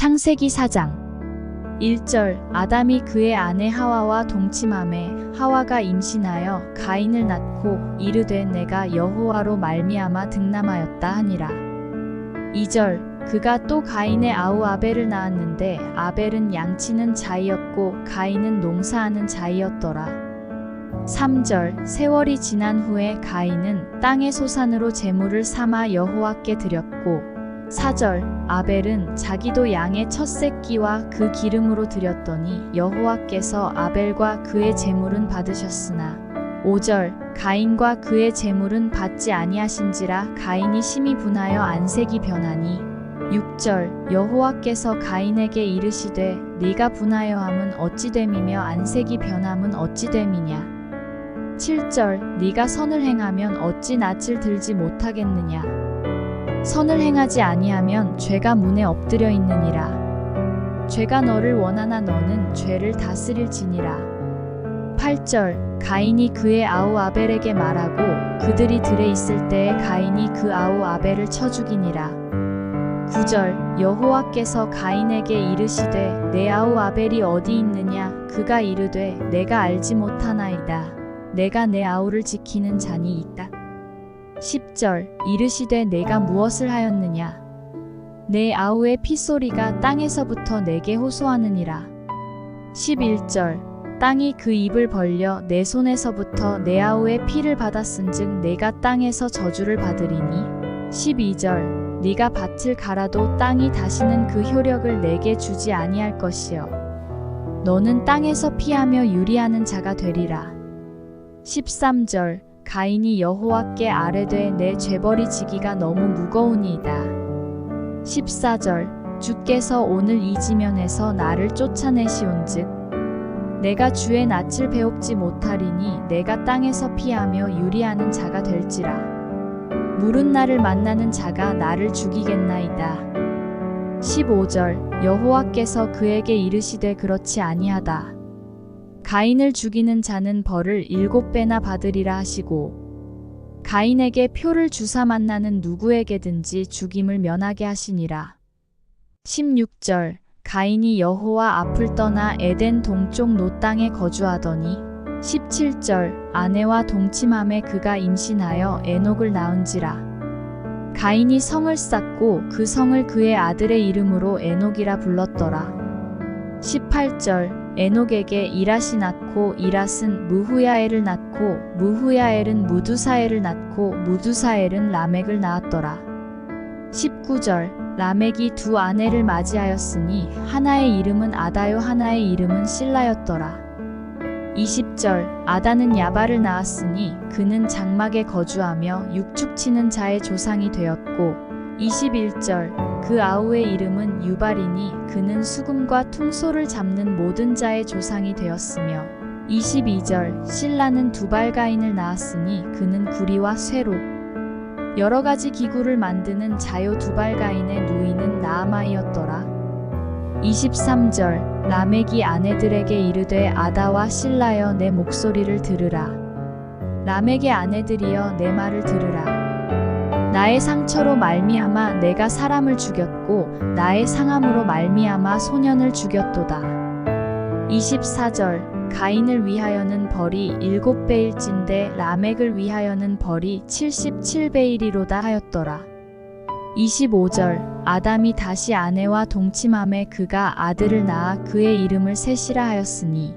창세기 4장. 1절 아담이 그의 아내 하와와 동침함에 하와가 임신하여 가인을 낳고 이르되 내가 여호와로 말미암아 득남하였다 하니라. 2절 그가 또 가인의 아우 아벨을 낳았는데 아벨은 양치는 자이었고 가인은 농사하는 자이었더라. 3절 세월이 지난 후에 가인은 땅의 소산으로 제물을 삼아 여호와께 드렸고 4절 아벨은 자기도 양의 첫 새끼와 그 기름으로 드렸더니 여호와께서 아벨과 그의 제물은 받으셨으나. 5절 가인과 그의 제물은 받지 아니하신지라 가인이 심히 분하여 안색이 변하니. 6절 여호와께서 가인에게 이르시되 네가 분하여 함은 어찌 됨이며 안색이 변함은 어찌 됨이냐. 7절 네가 선을 행하면 어찌 낯을 들지 못하겠느냐 선을 행하지 아니하면 죄가 문에 엎드려 있느니라. 죄가 너를 원하나 너는 죄를 다스릴지니라. 8절 가인이 그의 아우 아벨에게 말하고 그들이 들에 있을 때에 가인이 그 아우 아벨을 쳐 죽이니라. 9절 여호와께서 가인에게 이르시되 내 아우 아벨이 어디 있느냐? 그가 이르되 내가 알지 못하나이다. 내가 내 아우를 지키는 잔이 있다 10절 이르시되 내가 무엇을 하였느냐? 내 아우의 피소리가 땅에서부터 내게 호소하느니라. 11절 땅이 그 입을 벌려 내 손에서부터 내 아우의 피를 받았은즉 내가 땅에서 저주를 받으리니? 12절 네가 밭을 갈아도 땅이 다시는 그 효력을 내게 주지 아니할 것이요. 너는 땅에서 피하며 유리하는 자가 되리라. 13절 가인이 여호와께 아뢰되 내 죄벌이 지기가 너무 무거우니이다. 14절 주께서 오늘 이 지면에서 나를 쫓아내시온즉 내가 주의 낯을 배웁지 못하리니 내가 땅에서 피하며 유리하는 자가 될지라. 물은 나를 만나는 자가 나를 죽이겠나이다. 15절 여호와께서 그에게 이르시되 그렇지 아니하다 가인을 죽이는 자는 벌을 일곱 배나 받으리라 하시고 가인에게 표를 주사 만나는 누구에게든지 죽임을 면하게 하시니라. 16절 가인이 여호와 앞을 떠나 에덴 동쪽 노 땅에 거주하더니 17절 아내와 동침함에 그가 임신하여 에녹을 낳은지라. 가인이 성을 쌓고 그 성을 그의 아들의 이름으로 에녹이라 불렀더라. 18절 에녹에게 이랏이 낳고 이랏은 무후야엘을 낳고 무후야엘은 무두사엘을 낳고 무두사엘은 라멕을 낳았더라. 19절 라멕이 두 아내를 맞이하였으니 하나의 이름은 아다요 하나의 이름은 실라였더라. 20절 아다는 야발을 낳았으니 그는 장막에 거주하며 육축치는 자의 조상이 되었고 21절 그 아우의 이름은 유발이니 그는 수금과 퉁소를 잡는 모든 자의 조상이 되었으며 22절 신라는 두발가인을 낳았으니 그는 구리와 쇠로 여러 가지 기구를 만드는 자요 두발가인의 누이는 나아마이었더라. 23절 라멕이 아내들에게 이르되 아다와 실라여 내 목소리를 들으라. 라멕의 아내들이여 내 말을 들으라 나의 상처로 말미암아 내가 사람을 죽였고 나의 상함으로 말미암아 소년을 죽였도다. 24절 가인을 위하여는 벌이 일곱 배일진데 라멕을 위하여는 벌이 77배이리로다 하였더라. 25절 아담이 다시 아내와 동침함에 그가 아들을 낳아 그의 이름을 셋이라 하였으니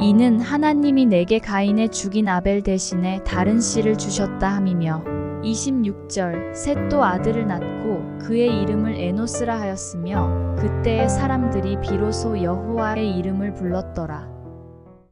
이는 하나님이 내게 가인의 죽인 아벨 대신에 다른 씨를 주셨다 함이며 26절 셋도 아들을 낳고 그의 이름을 에노스라 하였으며 그때의 사람들이 비로소 여호와의 이름을 불렀더라